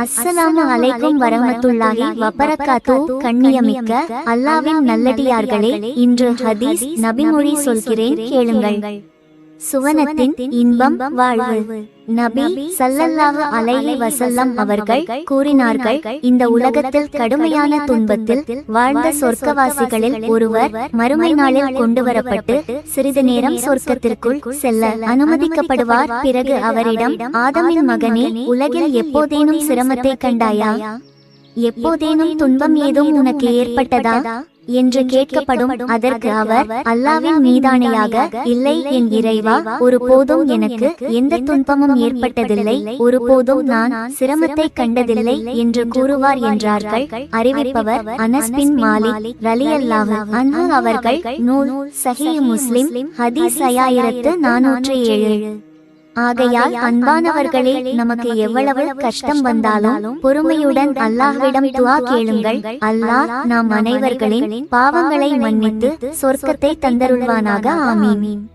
அஸ்ஸலாமு அலைக்கும் வரமத்துல்லாஹி வபரகாத்து கண்ணியமிக்க அல்லாவின் நல்லடியார்களே இன்று ஹதீஸ் நபிமொழி சொல்கிறேன் கேளுங்கள். சுவனத்தின் இன்பம் வாழ்வு. நபி சல்லல்லாஹு அலைஹி வஸல்லம் அவர்கள் கூறினார்கள் இந்த உலகத்தில் கடுமையான துன்பத்தில் வாழ்ந்த சொர்க்கவாசிகளில் ஒருவர் மறுமை நாளில் கொண்டு வரப்பட்டு சிறிது நேரம் சொர்க்கத்திற்குள் செல்ல அனுமதிக்கப்படுவார். பிறகு அவரிடம் ஆதமின் மகனே உலகில் எப்போதேனும் சிரமத்தை கண்டாயா? எப்போதேனும் துன்பம் ஏதும் உனக்கு ஏற்பட்டதா? என்று கேட்கப்படும் அதற்கு அவர் அல்லாவின் மீதானையாக இல்லை என் இறைவா ஒரு போதும் எனக்கு எந்த துன்பமும் ஏற்பட்டதில்லை ஒருபோதும் நான் சிரமத்தை கண்டதில்லை என்று கூறுவார் என்றார்கள். அறிவிப்பவர் அனஸ் பின் மாலிக் ரலியல்லாஹு அன்ஹு அவர்கள் நூல் சஹீஹ் முஸ்லிம் ஹதீஸ் ஐயாயிரத்து நானூற்று ஏழு. ஆகையால் அன்பானவர்களே நமக்கு எவ்வளவு கஷ்டம் வந்தாலும் பொறுமையுடன் அல்லாஹ்விடம் துஆ கேளுங்கள். அல்லாஹ் நாம் அனைவர்களின் பாவங்களை மன்னித்து சொர்க்கத்தை தந்தருள்வானாக. ஆமீன்.